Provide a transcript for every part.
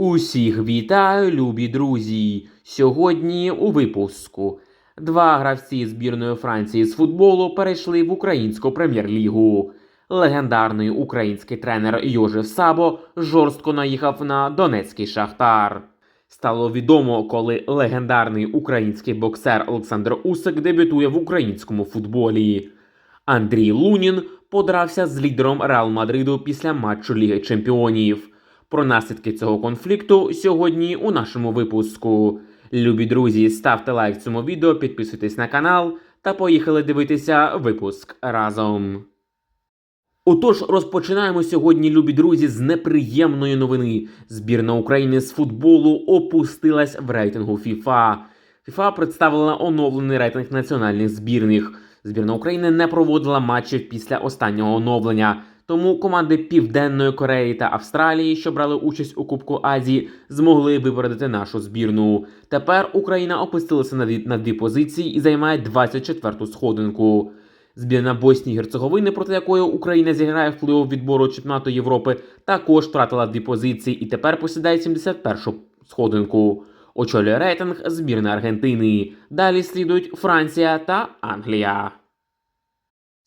Усіх вітаю, любі друзі! Сьогодні у випуску два гравці збірної Франції з футболу перейшли в українську прем'єр-лігу. Легендарний український тренер Йожев Сабо жорстко наїхав на донецький шахтар. Стало відомо, коли легендарний український боксер Олександр Усик дебютує в українському футболі. Андрій Лунін подрався з лідером Реал Мадриду після матчу Ліги Чемпіонів. Про наслідки цього конфлікту сьогодні у нашому випуску. Любі друзі, ставте лайк цьому відео, підписуйтесь на канал та поїхали дивитися випуск разом. Отож, розпочинаємо сьогодні, любі друзі, з неприємної новини. Збірна України з футболу опустилась в рейтингу FIFA. FIFA представила оновлений рейтинг національних збірних. Збірна України не проводила матчів після останнього оновлення. Тому команди Південної Кореї та Австралії, що брали участь у Кубку Азії, змогли випередити нашу збірну. Тепер Україна опустилася на дві, на дві позиції і займає 24-ту сходинку. Збірна Боснії Герцеговини, проти якої Україна зіграє впливу відбору чемпіонату Європи, також втратила дві позиції і тепер посідає 71-шу сходинку. Очолює рейтинг збірна Аргентини. Далі слідують Франція та Англія.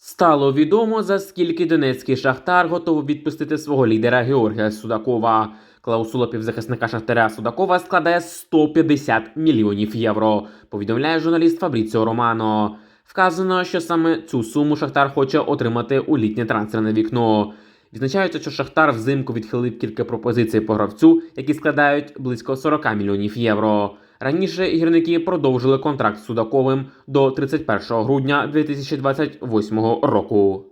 Стало відомо, за скільки донецький шахтар готовий відпустити свого лідера Георгія Судакова. Клаусула півзахисника Шахтаря Судакова складає 150 мільйонів євро. Повідомляє журналіст Фабріціо Романо. Вказано, що саме цю суму Шахтар хоче отримати у літнє трансферне вікно. Відзначається, що Шахтар взимку відхилив кілька пропозицій по гравцю, які складають близько 40 мільйонів євро. Раніше гірники продовжили контракт з Судаковим до 31 грудня 2028 року.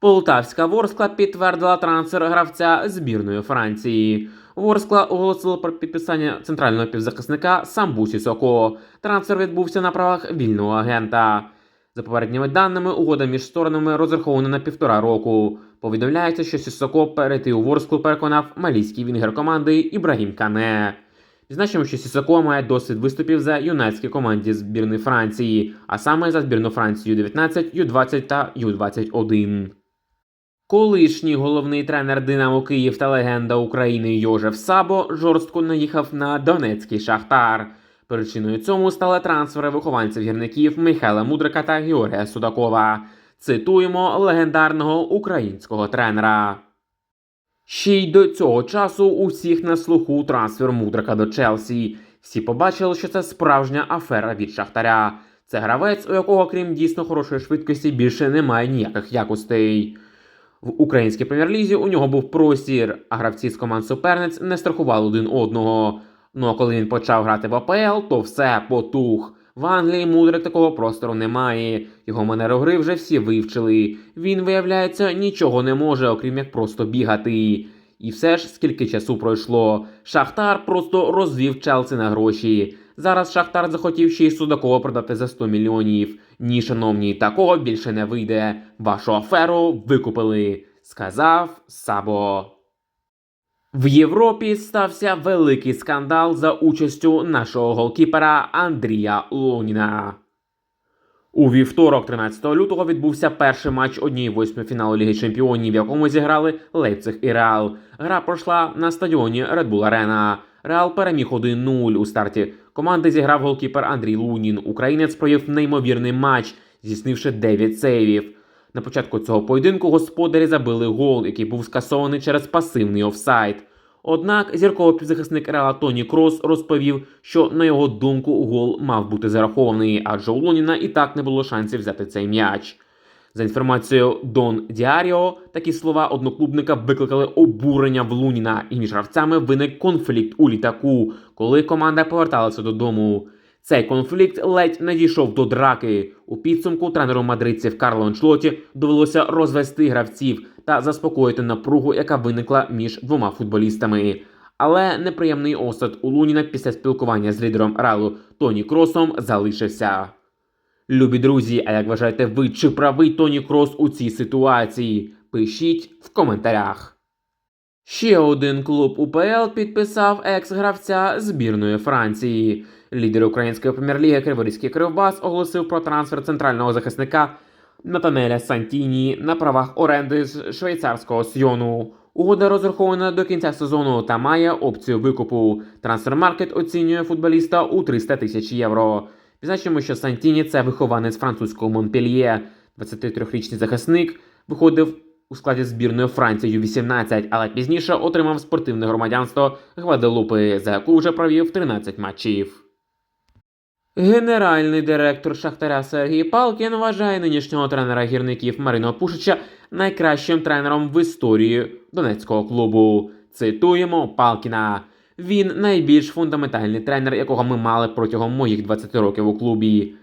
Полтавська Ворскла підтвердила трансфер гравця збірної Франції. Ворскла оголосила про підписання центрального півзахисника Самбу Сісоко. Трансфер відбувся на правах вільного агента. За попередніми даними, угода між сторонами розрахована на півтора року. Повідомляється, що Сісоко перейти у Ворсклу переконав малійський вінгер команди Ібрагім Кане. Відзначимо, що Сісоко має досвід виступів за юнацькій команді збірної Франції, а саме за збірну Франції Ю-19, Ю-20 та Ю-21. Колишній головний тренер Динамо Київ та легенда України Йожев Сабо жорстко наїхав на Донецький шахтар. Причиною цьому стали трансфери вихованців гірників Михайла Мудрика та Георгія Судакова. Цитуємо легендарного українського тренера. Ще й до цього часу у всіх на слуху трансфер Мудрика до Челсі. Всі побачили, що це справжня афера від Шахтаря. Це гравець, у якого, крім дійсно хорошої швидкості, більше немає ніяких якостей. В українській прем'єр-лізі у нього був простір, а гравці з команд суперниць не страхували один одного. Ну а коли він почав грати в АПЛ, то все потух. В Англії мудрик такого простору немає. Його манеру гри вже всі вивчили. Він, виявляється, нічого не може, окрім як просто бігати. І все ж скільки часу пройшло. Шахтар просто розвів Челсі на гроші. Зараз Шахтар захотів ще й Судакова продати за 100 мільйонів. Ні, шановні, такого більше не вийде. Вашу аферу викупили, сказав Сабо. В Європі стався великий скандал за участю нашого голкіпера Андрія Луніна. У вівторок, 13 лютого, відбувся перший матч однієї восьми фіналу Ліги Чемпіонів, в якому зіграли Лейпциг і Реал. Гра пройшла на стадіоні Red Bull Arena. Реал переміг 1-0 у старті. Команди зіграв голкіпер Андрій Лунін. Українець провів неймовірний матч, здійснивши 9 сейвів. На початку цього поєдинку господарі забили гол, який був скасований через пасивний офсайд. Однак зірковий півзахисник Реала Тоні Крос розповів, що на його думку гол мав бути зарахований, адже у Луніна і так не було шансів взяти цей м'яч. За інформацією Дон Діаріо, такі слова одноклубника викликали обурення в Луніна, і між гравцями виник конфлікт у літаку, коли команда поверталася додому. Цей конфлікт ледь не дійшов до драки. У підсумку тренеру мадридців Карло Анчлоті довелося розвести гравців та заспокоїти напругу, яка виникла між двома футболістами. Але неприємний осад у Луніна після спілкування з лідером Ралу Тоні Кросом залишився. Любі друзі, а як вважаєте ви, чи правий Тоні Крос у цій ситуації? Пишіть в коментарях. Ще один клуб УПЛ підписав екс-гравця збірної Франції. Лідер української прем'єр-ліги Криворізький Кривбас оголосив про трансфер центрального захисника Натанеля Сантіні на правах оренди з швейцарського Сйону. Угода розрахована до кінця сезону та має опцію викупу. Трансфермаркет оцінює футболіста у 300 тисяч євро. Відзначимо, що Сантіні це вихованець французького Монпельє. 23-річний захисник виходив у складі збірної Франції U18, але пізніше отримав спортивне громадянство Гваделупи, за яку вже провів 13 матчів. Генеральний директор Шахтаря Сергій Палкін вважає нинішнього тренера гірників Марина Пушича найкращим тренером в історії донецького клубу. Цитуємо Палкіна. Він найбільш фундаментальний тренер, якого ми мали протягом моїх 20 років у клубі.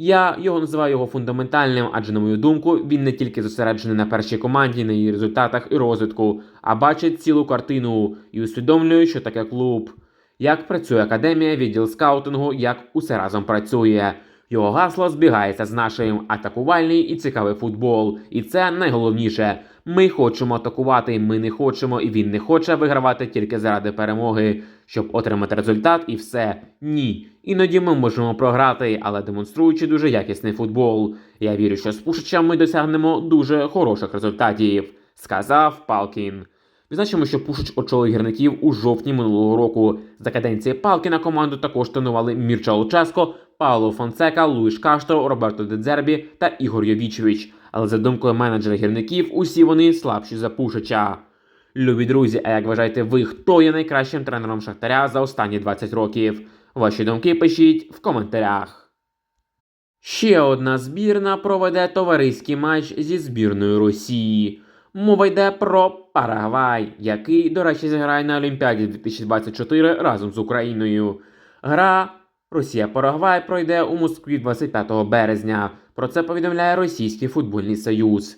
Я його називаю його фундаментальним, адже, на мою думку, він не тільки зосереджений на першій команді, на її результатах і розвитку, а бачить цілу картину і усвідомлює, що таке клуб. Як працює академія, відділ скаутингу, як усе разом працює. Його гасло збігається з нашим атакувальний і цікавий футбол. І це найголовніше. Ми хочемо атакувати, ми не хочемо, і він не хоче вигравати тільки заради перемоги, щоб отримати результат і все. Ні. Іноді ми можемо програти, але демонструючи дуже якісний футбол. Я вірю, що з Пушичем ми досягнемо дуже хороших результатів, сказав Палкін. Відзначимо, що Пушич очолив гірників у жовтні минулого року. За каденції Палкіна команду також тренували Мірча Луческо, Пауло Фонсека, Луїш Каштро, Роберто Дедзербі та Ігор Йовічевич. Але за думкою менеджера гірників, усі вони слабші за Пушича. Любі друзі, а як вважаєте ви, хто є найкращим тренером Шахтаря за останні 20 років? Ваші думки пишіть в коментарях. Ще одна збірна проведе товариський матч зі збірною Росії. Мова йде про Парагвай, який, до речі, зіграє на Олімпіаді 2024 разом з Україною. Гра Росія-Парагвай пройде у Москві 25 березня. Про це повідомляє Російський футбольний союз.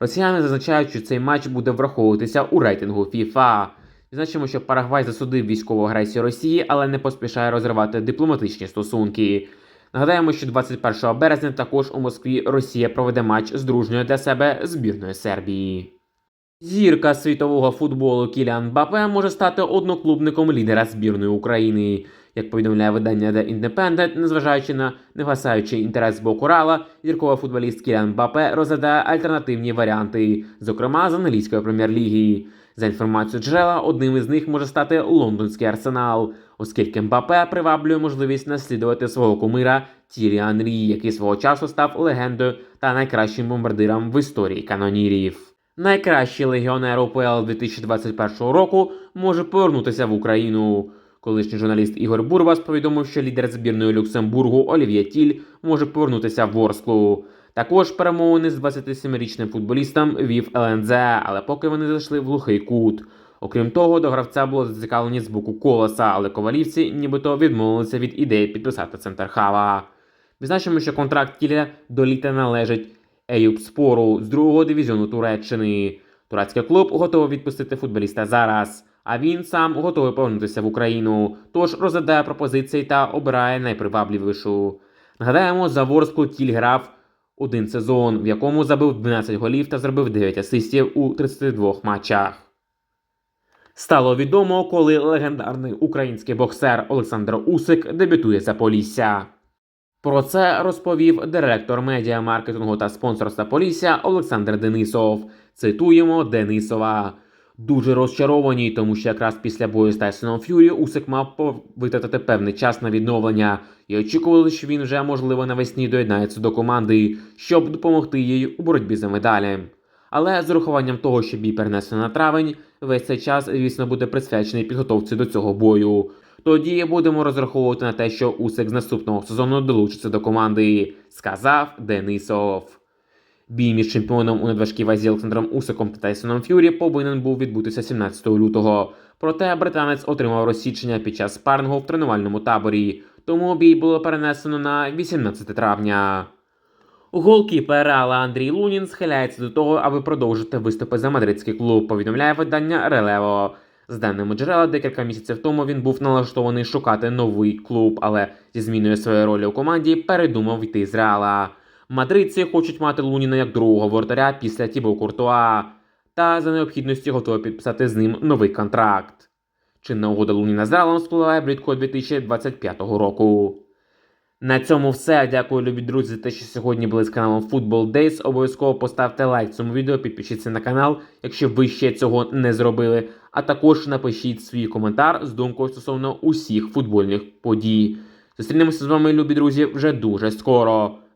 Росіяни зазначають, що цей матч буде враховуватися у рейтингу FIFA. Значимо, що Парагвай засудив військову агресію Росії, але не поспішає розривати дипломатичні стосунки. Нагадаємо, що 21 березня також у Москві Росія проведе матч з дружньою для себе збірною Сербії. Зірка світового футболу Кіліан Бапе може стати одноклубником лідера збірної України. Як повідомляє видання The Independent, незважаючи на негасаючий інтерес з боку Рала, зірковий футболіст Кіліан Бапе розглядає альтернативні варіанти, зокрема з англійської прем'єр-ліги. За інформацією джерела, одним із них може стати лондонський арсенал, оскільки Мбапе приваблює можливість наслідувати свого кумира Тірі Анрі, який свого часу став легендою та найкращим бомбардиром в історії канонірів. Найкращий легіонер УПЛ 2021 року може повернутися в Україну. Колишній журналіст Ігор Бурбас повідомив, що лідер збірної Люксембургу Олів'є Тіль може повернутися в Ворсклу. Також перемовини з 27-річним футболістом вів ЛНЗ, але поки вони зайшли в глухий кут. Окрім того, до гравця було зацікавлені з боку колоса, але ковалівці нібито відмовилися від ідеї підписати центрхава. Відзначимо, що контракт Тіля до літа належить Еюбспору з другого дивізіону Туреччини. Турецький клуб готовий відпустити футболіста зараз, а він сам готовий повернутися в Україну, тож розглядає пропозиції та обирає найпривабливішу. Нагадаємо, за Ворску Тіль грав один сезон, в якому забив 12 голів та зробив 9 асистів у 32 матчах. Стало відомо, коли легендарний український боксер Олександр Усик дебютує за Полісся. Про це розповів директор медіа маркетингу та спонсорства Полісся Олександр Денисов. Цитуємо Денисова. Дуже розчаровані, тому що якраз після бою з Тайсоном Ф'юрі Усик мав витратити певний час на відновлення і очікували, що він вже можливо навесні доєднається до команди, щоб допомогти їй у боротьбі за медалі. Але з урахуванням того, що бій перенесено на травень, весь цей час, звісно, буде присвячений підготовці до цього бою. Тоді будемо розраховувати на те, що Усик з наступного сезону долучиться до команди, сказав Денисов. Бій між чемпіоном у надважкій вазі Олександром Усиком та Тайсоном Ф'юрі повинен був відбутися 17 лютого. Проте британець отримав розсічення під час спаррингу в тренувальному таборі, тому бій було перенесено на 18 травня. Голкіпер Реала Андрій Лунін схиляється до того, аби продовжити виступи за мадридський клуб, повідомляє видання Релево. З даними джерела, декілька місяців тому він був налаштований шукати новий клуб, але зі зміною своєї ролі у команді передумав йти з Реала. Мадридці хочуть мати Луніна як другого воротаря після Тібо Куртуа, та за необхідності готові підписати з ним новий контракт. Чинна угода Луніна з Реалом спливає влітку 2025 року. На цьому все. Дякую, любі друзі, за те, що сьогодні були з каналом Football Days. Обов'язково поставте лайк цьому відео, підпишіться на канал, якщо ви ще цього не зробили. А також напишіть свій коментар з думкою стосовно усіх футбольних подій. Зустрінемося з вами, любі друзі, вже дуже скоро.